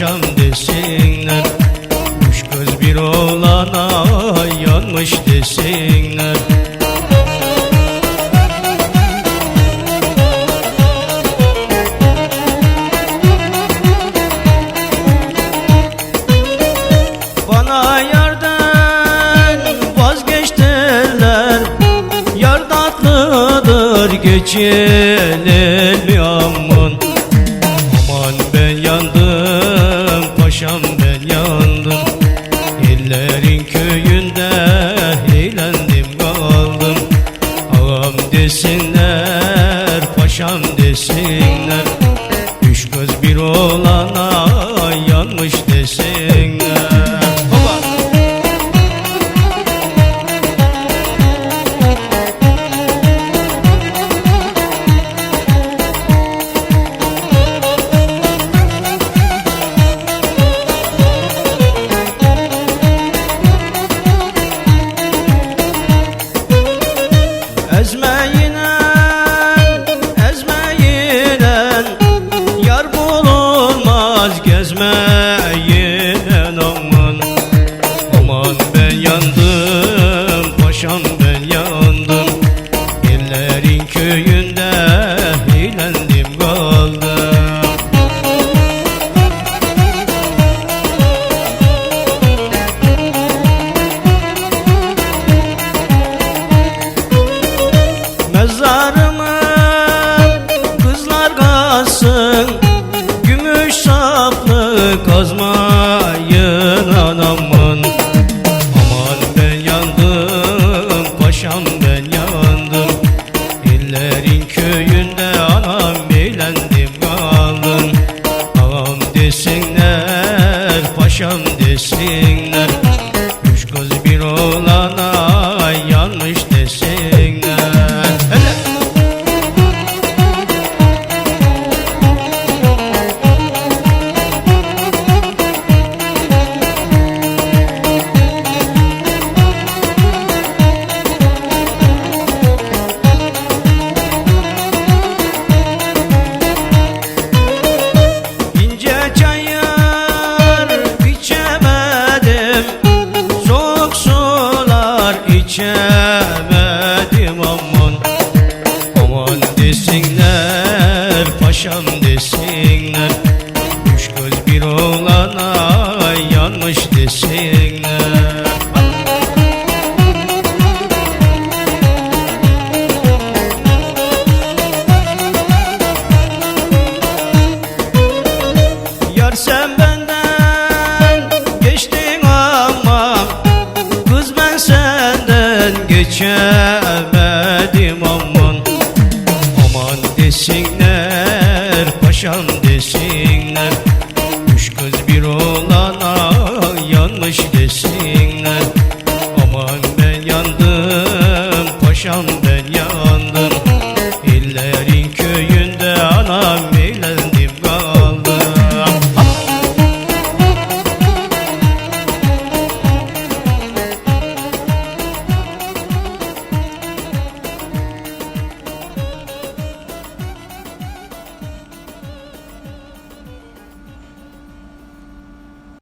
akşam desinler. Üç göz bir olana yanmış desinler. Bana yardan vazgeç derler Yar tatlıdır desinler. Üç göz bir olana yanmış desinler Cosmo desinler paşam desinler. Üç göz bir olana yanlış desinler. Yar sen benden geçtin ama Kız ben senden geçemedim paşam desinler. Üç kız bir yanlış